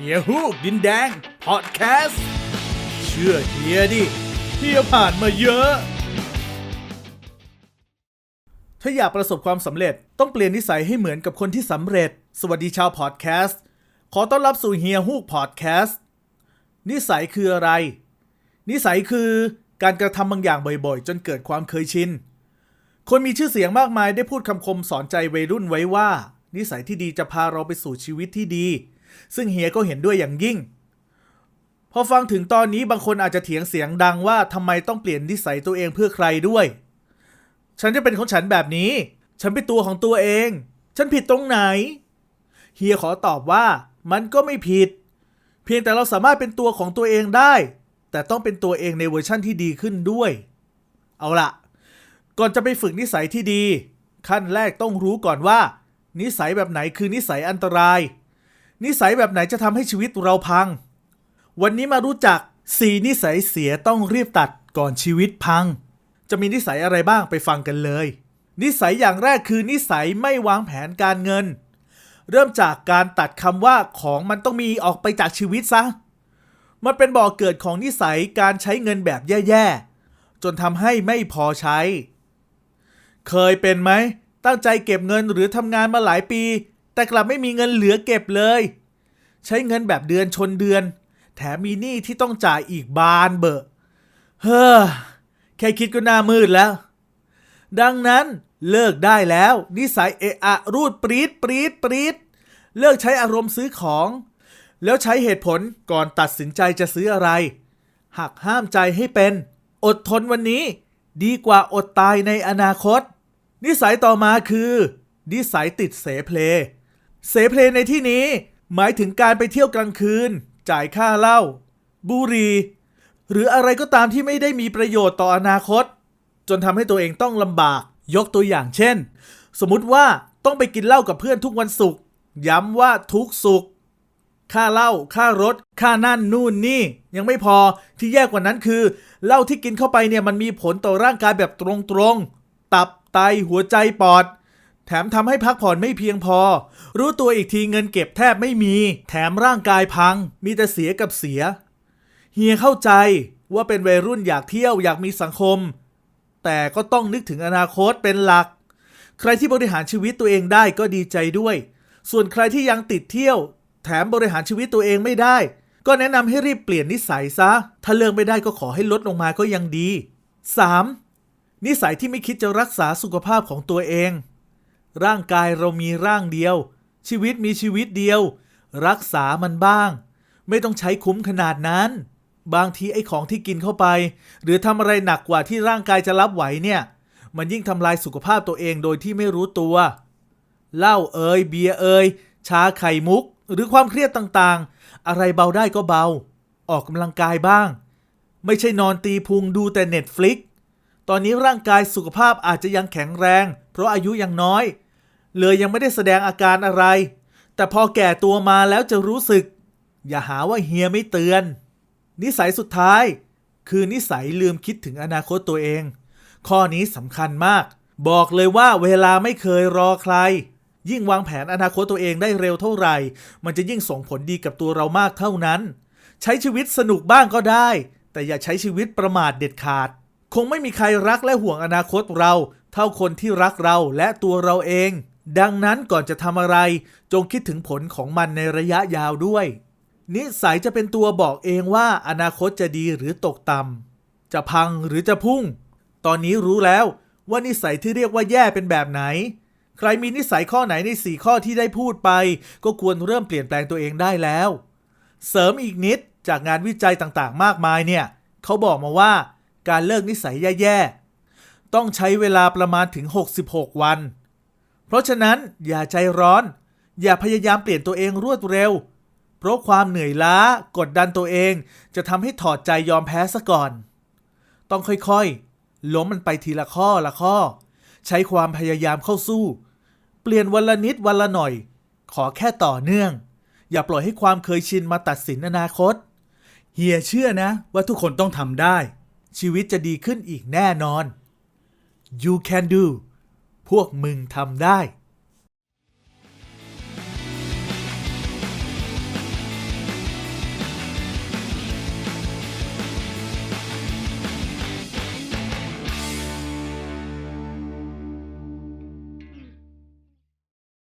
เฮียฮูกดินแดง พอดแคสต์ เชื่อเฮียดิเฮียผ่านมาเยอะ ถ้าอยากประสบความสำเร็จต้องเปลี่ยนนิสัยให้เหมือนกับคนที่สำเร็จ สวัสดีชาวพอดแคสต์ ขอต้อนรับสู่เฮียฮูกพอดแคสต์ นิสัยคืออะไร นิสัยคือการกระทำบางอย่างบ่อยๆ จนเกิดความเคยชิน คนมีชื่อเสียงมากมายได้พูดคำคมสอนใจวัยรุ่นไว้ว่า นิสัยที่ดีจะพาเราไปสู่ชีวิตที่ดี ซึ่งเฮียก็เห็นด้วยอย่างยิ่ง พอฟังถึงตอนนี้บางคนอาจจะเถียงเสียงดังว่าทำไมต้องเปลี่ยนนิสัยตัวเองเพื่อใครด้วย ฉันจะเป็นของฉันแบบนี้ ฉันเป็นตัวของตัวเอง ฉันผิดตรงไหน เฮียขอตอบว่ามันก็ไม่ผิด เพียงแต่เราสามารถเป็นตัวของตัวเองได้ แต่ต้องเป็นตัวเองในเวอร์ชั่นที่ดีขึ้นด้วย เอาละก่อนจะไปฝึกนิสัยที่ดี ขั้นแรกต้องรู้ก่อนว่า นิสัยแบบไหนคือนิสัยอันตราย นิสัยแบบไหนจะทำให้ชีวิตเราพัง วันนี้มารู้จัก 4 นิสัยเสียต้องรีบตัดก่อนชีวิตพัง จะมีนิสัยอะไรบ้างไปฟังกันเลย นิสัยอย่างแรกคือนิสัยไม่วางแผนการเงิน เริ่มจากการตัดคำว่าของมันต้องมีออกไปจากชีวิตซะ มันเป็นบ่อกเกิดของนิสัยการใช้เงินแบบแย่ๆ จนทำให้ไม่พอใช้ เคยเป็นไหม ตั้งใจเก็บเงินหรือทำงานมาหลายปี แต่กลับไม่มีเงินเหลือเก็บเลย ใช้เงินแบบเดือนชนเดือน แถมมีหนี้ที่ต้องจ่ายอีกบานเบอะเฮ้อแค่คิดก็หน้ามืดแล้ว ดังนั้นเลิกได้แล้ว นิสัยเอะอะรูดปรีดปรีดปรีดเลิกใช้อารมณ์ซื้อของ แล้วใช้เหตุผลก่อนตัดสินใจจะซื้ออะไรหักห้ามใจให้เป็น อดทนวันนี้ ดีกว่าอดตายในอนาคต นิสัยต่อมาคือ นิสัยติดเสเพล เสเพลในที่นี้หมายถึงการไปเที่ยวกลางคืน จ่ายค่าเหล้าบุหรี่หรืออะไรก็ตามที่ไม่ได้มีประโยชน์ต่ออนาคต จนทำให้ตัวเองต้องลำบาก ยกตัวอย่างเช่น สมมุติว่าต้องไปกินเหล้ากับเพื่อนทุกวันศุกร์ย้ำว่าทุกศุกร์ค่าเหล้าค่ารถ ค่านั่นนู่นนี่ ยังไม่พอที่แย่กว่านั้นคือเหล้าที่กินเข้าไปเนี่ยมันมีผลต่อร่างกายแบบตรงๆ ตับไตหัวใจปอด แถมทำให้พักผ่อนไม่เพียงพอ รู้ตัวอีกทีเงินเก็บแทบไม่มี แถมร่างกายพัง มีแต่เสียกับเสีย เฮียเข้าใจว่าเป็นวัยรุ่นอยากเที่ยวอยากมีสังคม แต่ก็ต้องนึกถึงอนาคตเป็นหลัก ใครที่บริหารชีวิตตัวเองได้ก็ดีใจด้วย ส่วนใครที่ยังติดเที่ยว แถมบริหารชีวิตตัวเองไม่ได้ ก็แนะนำให้รีบเปลี่ยนนิสัยซะ ถ้าเลิกไม่ได้ก็ขอให้ลดลงมาก็ยังดี 3. นิสัยที่ไม่คิดจะรักษาสุขภาพของตัวเอง ร่างกายเรามีร่างเดียว ชีวิตมีชีวิตเดียว รักษามันบ้าง ไม่ต้องใช้คุ้มขนาดนั้น บางทีไอ้ของที่กินเข้าไป หรือทำอะไรหนักกว่าที่ร่างกายจะรับไหวเนี่ย มันยิ่งทำลายสุขภาพตัวเองโดยที่ไม่รู้ตัว เหล้าเอ่ยเบียร์เอ่ยชาไข่มุก หรือความเครียดต่างๆ อะไรเบาได้ก็เบา ออกกำลังกายบ้าง ไม่ใช่นอนตีพุงดูแต่เน็ตฟลิก ตอนนี้ร่างกายสุขภาพอาจจะยังแข็งแรง เพราะอายุยังน้อย เลยยังไม่ได้แสดงอาการอะไร แต่พอแก่ตัวมาแล้วจะรู้สึก อย่าหาว่าเฮียไม่เตือน นิสัยสุดท้าย คือนิสัยลืมคิดถึงอนาคตตัวเอง ข้อนี้สำคัญมาก บอกเลยว่าเวลาไม่เคยรอใคร ยิ่งวางแผนอนาคตตัวเองได้เร็วเท่าไหร่ มันจะยิ่งส่งผลดีกับตัวเรามากเท่านั้น ใช้ชีวิตสนุกบ้างก็ได้ แต่อย่าใช้ชีวิตประมาทเด็ดขาด คงไม่มีใครรักและห่วงอนาคตเรา เท่าคนที่รักเราและตัวเราเอง ดังนั้นก่อนจะทำอะไร จงคิดถึงผลของมันในระยะยาวด้วย นิสัยจะเป็นตัวบอกเองว่าอนาคตจะดีหรือตกต่ำจะพังหรือจะพุ่ง ตอนนี้รู้แล้วว่านิสัยที่เรียกว่าแย่เป็นแบบไหน ใครมีนิสัยข้อไหนใน4ข้อที่ได้พูดไป ก็ควรเริ่มเปลี่ยนแปลงตัวเองได้แล้ว เสริมอีกนิดจากงานวิจัยต่างๆ มากมายเนี่ย เขาบอกมาว่า การเลิกนิสัยแย่ๆ ต้องใช้เวลาประมาณถึง 66 วัน เพราะฉะนั้นอย่าใจร้อน อย่าพยายามเปลี่ยนตัวเองรวดเร็ว เพราะความเหนื่อยล้ากดดันตัวเองจะทำให้ถอดใจยอมแพ้ซะก่อน ต้องค่อยๆ ล้มมันไปทีละข้อละข้อ ใช้ความพยายามเข้าสู้ เปลี่ยนวันละนิดวันละหน่อย ขอแค่ต่อเนื่อง อย่าปล่อยให้ความเคยชินมาตัดสินอนาคตเฮียเชื่อนะว่าทุกคนต้องทำได้ ชีวิตจะดีขึ้นอีกแน่นอน you can do พวกมึงทำได้